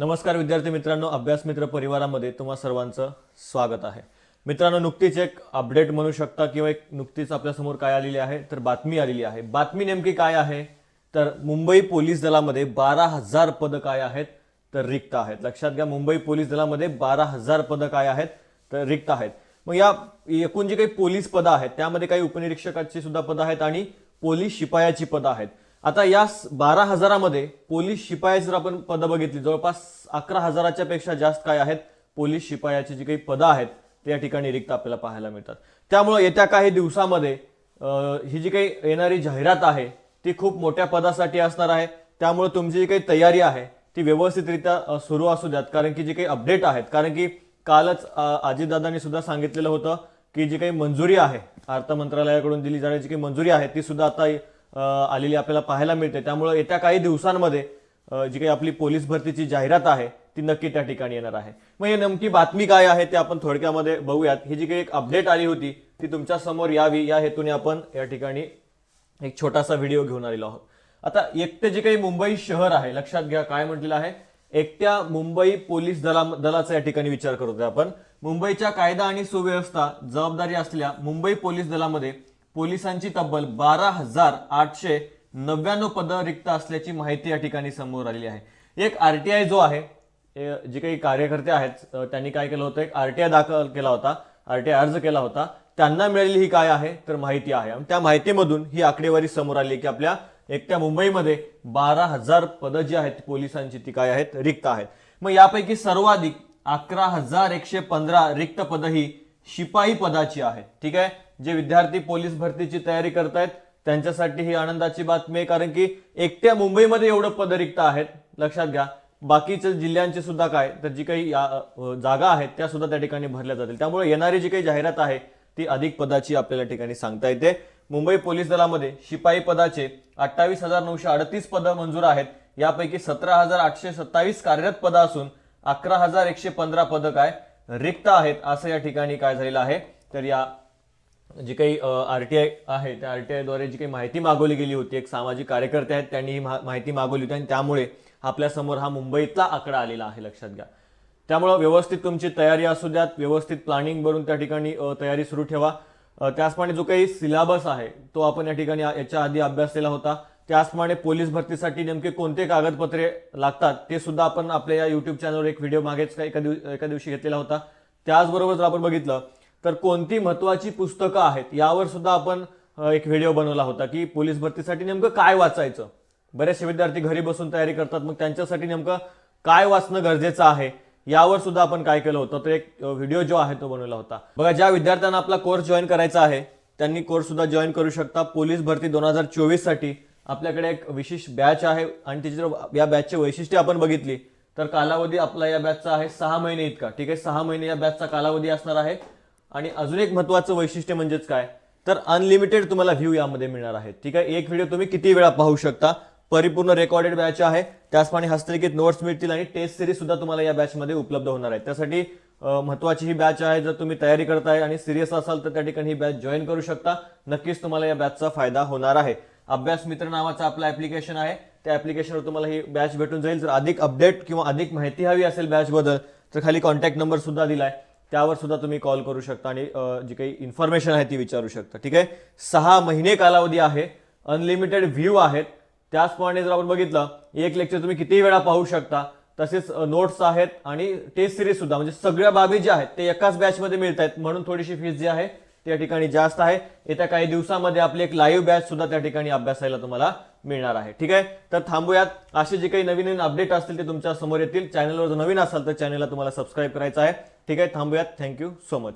नमस्कार विद्यार्थी मित्रांनो अभ्यास मित्र परिवारामध्ये तुम्हा सर्वांचं स्वागत आहे. मित्रांनो नुकतीच एक अपडेट म्हणू शकता किंवा एक नुकतीच आपल्यासमोर काय आलेली आहे तर बातमी आलेली आहे. बातमी नेमकी काय आहे? तर मुंबई पोलीस दलामध्ये बारा हजार पदं काय आहेत तर रिक्त आहेत. लक्षात घ्या मुंबई पोलीस दलामध्ये बारा हजार पदं काय आहेत तर रिक्त आहेत. मग या एकूण जी काही पोलीस पदं आहेत त्यामध्ये काही उपनिरीक्षकाची सुद्धा पदं आहेत आणि पोलीस शिपायाची पदं आहेत. आता या बारा हजारामध्ये पोलीस शिपायाची जर आपण पदं बघितली जवळपास अकरा हजाराच्या पेक्षा जास्त काय आहेत पोलीस शिपायाची जी काही पदं आहेत ते या ठिकाणी रिक्त आपल्याला पाहायला मिळतात. त्यामुळे येत्या काही दिवसामध्ये ही जी काही येणारी जाहिरात आहे ती खूप मोठ्या पदासाठी असणार आहे. त्यामुळे तुमची जी काही तयारी आहे ती व्यवस्थितरित्या सुरू असू द्यात. कारण की जी काही अपडेट आहेत कारण की कालच अजितदादांनी सुद्धा सांगितलेलं होतं की जी काही मंजुरी आहे अर्थ मंत्रालयाकडून दिली जाणारी जी काही मंजुरी आहे ती सुद्धा आता आलेली आपल्याला पाहायला मिळते. त्यामुळे येत्या काही दिवसांमध्ये जी काही आपली पोलीस भरतीची जाहिरात आहे ती नक्की त्या ठिकाणी येणार आहे. मग हे नेमकी बातमी काय आहे ते आपण थोडक्यामध्ये बघूयात. ही जी काही एक अपडेट आली होती ती तुमच्यासमोर यावी. या हेतूने आपण या ठिकाणी एक छोटासा व्हिडिओ घेऊन आलेलो आहोत. आता एकटे जे काही मुंबई शहर आहे लक्षात घ्या काय म्हटलेलं आहे. एकट्या मुंबई पोलीस दला दलाचा या ठिकाणी विचार करतोय आपण. मुंबईच्या कायदा आणि सुव्यवस्था जबाबदारी असल्या मुंबई पोलीस दलामध्ये पोलिसांची तब्बल बारा हजार आठशे नव्याण्णव पदं रिक्त असल्याची माहिती या ठिकाणी समोर आलेली आहे. एक आरटीआय जो आहे जे काही कार्यकर्ते आहेत त्यांनी काय केलं होतं? एक आरटीआय दाखल केला होता आरटीआय अर्ज केला होता. त्यांना मिळालेली ही काय आहे? तर माहिती आहे. आणि त्या माहितीमधून ही आकडेवारी समोर आली की आपल्या एकट्या मुंबईमध्ये बारा हजार पदं जी आहेत पोलिसांची ती काय आहेत? रिक्त आहेत. मग यापैकी सर्वाधिक अकरा हजार एकशे पंधरा रिक्त पदं ही शिपाई पदाची आहे. ठीक आहे? जे विद्यार्थी पोलीस भरतीची तयारी करतायत त्यांच्यासाठी ही आनंदाची बातमी आहे. कारण की एकट्या मुंबईमध्ये एवढं पद रिक्त आहेत. लक्षात घ्या. बाकीच्या जिल्ह्यांचे सुद्धा काय तर जी काही जागा आहेत त्या सुद्धा त्या ठिकाणी भरल्या जातील. त्यामुळे येणारी जी काही जाहिरात आहे ती अधिक पदाची आपल्याला ठिकाणी सांगता येते. मुंबई पोलीस दलामध्ये शिपाई पदाचे अठ्ठावीस हजार नऊशे अडतीस पदं मंजूर आहेत. यापैकी सतरा हजार आठशे सत्तावीस कार्यरत पदं असून अकरा हजार एकशे पंधरा पदं काय रिक्त आहेत असं या ठिकाणी काय झालेलं आहे? तर या जी काही आर टी आय आहे त्या आर टी आयद्वारे जी काही माहिती मागवली गेली होती एक सामाजिक कार्यकर्ते आहेत त्यांनी ही मा- माहिती मागवली होती आणि त्यामुळे आपल्यासमोर हा मुंबईतला आकडा आलेला आहे लक्षात घ्या. त्यामुळं व्यवस्थित तुमची तयारी असू द्यात व्यवस्थित प्लॅनिंग करून त्या ठिकाणी तयारी सुरू ठेवा. त्याचप्रमाणे जो काही सिलेबस आहे तो आपण या ठिकाणी याच्या आधी अभ्यासलेला होता. त्याचप्रमाणे पोलीस भरतीसाठी नेमके कोणते कागदपत्रे लागतात ते सुद्धा आपण आपल्या या युट्यूब चॅनलवर एक व्हिडिओ मागेच एका दिव- एका दिवशी घेतलेला होता. त्याचबरोबर जर आपण बघितलं तर कोणती महत्वाची पुस्तकं आहेत यावर सुद्धा आपण एक व्हिडिओ बनवला होता की पोलीस भरतीसाठी नेमकं काय वाचायचं? बरेचसे विद्यार्थी घरी बसून तयारी करतात मग त्यांच्यासाठी नेमकं काय वाचणं गरजेचं आहे यावर सुद्धा आपण काय केलं होतं तर एक व्हिडिओ जो आहे तो बनवला होता. बघा ज्या विद्यार्थ्यांना आपला कोर्स जॉईन करायचा आहे त्यांनी कोर्स सुद्धा जॉईन करू शकता. पोलीस भरती दोन हजार चोवीससाठी. आपल्याकडे एक विशेष बॅच आहे आणि त्याची जर या बॅचची वैशिष्ट्य आपण बघितली तर कालावधी आपला या बॅचचा आहे सहा महिने इतका. ठीक आहे? सहा महिने या बॅचचा कालावधी असणार आहे. आणि अजून एक महत्वाचं वैशिष्ट्य म्हणजेच काय? तर अनलिमिटेड तुम्हाला व्ह्यू यामध्ये मिळणार आहे. ठीक आहे? एक व्हिडिओ तुम्ही किती वेळा पाहू शकता? परिपूर्ण रेकॉर्डेड बॅच आहे. त्याचप्रमाणे हस्तलिखित नोट्स मिळतील आणि टेस्ट सिरीज सुद्धा तुम्हाला या बॅचमध्ये उपलब्ध होणार आहे. त्यासाठी महत्वाची ही बॅच आहे जर तुम्ही तयारी करताय आणि सिरियस असाल तर त्या ठिकाणी ही बॅच जॉईन करू शकता. नक्कीच तुम्हाला या बॅचचा फायदा होणार आहे. अभ्यास मित्र नावाचं आपलं ऍप्लिकेशन आहे. त्या ऍप्लिकेशनवर तुम्हाला ही बॅच भेटून जाईल. जर अधिक अपडेट किंवा अधिक माहिती हवी असेल बॅच बद्दल तर खाली कॉन्टॅक्ट नंबर सुद्धा दिलाय. त्यावर सुद्धा तुम्ही कॉल करू शकता आणि जी काही इन्फॉर्मेशन आहे ती विचारू शकता. ठीक आहे? सहा महिने कालावधी आहे. अनलिमिटेड व्ह्यू आहेत. त्याचप्रमाणे जर आपण बघितलं एक लेक्चर तुम्ही किती वेळा पाहू शकता. तसेच नोट्स आहेत आणि टेस्ट सिरीज सुद्धा. म्हणजे सगळ्या बाबी ज्या आहेत ते एकाच बॅचमध्ये मिळत आहेत म्हणून थोडीशी फीस जी आहे त्या ठिकाणी जास्त आहे. येत्या काही दिवसामध्ये आपली एक लाईव्ह बॅच सुद्धा त्या ठिकाणी अभ्यासायला तुम्हाला मिळणार आहे. ठीक आहे? तर थांबूयात. असे जे काही नवीन नवीन अपडेट असतील ते तुमच्यासमोर येतील. चॅनलवर जर नवीन असाल तर चॅनलला तुम्हाला सबस्क्राईब करायचं आहे. ठीक आहे? थांबूयात. Thank you so much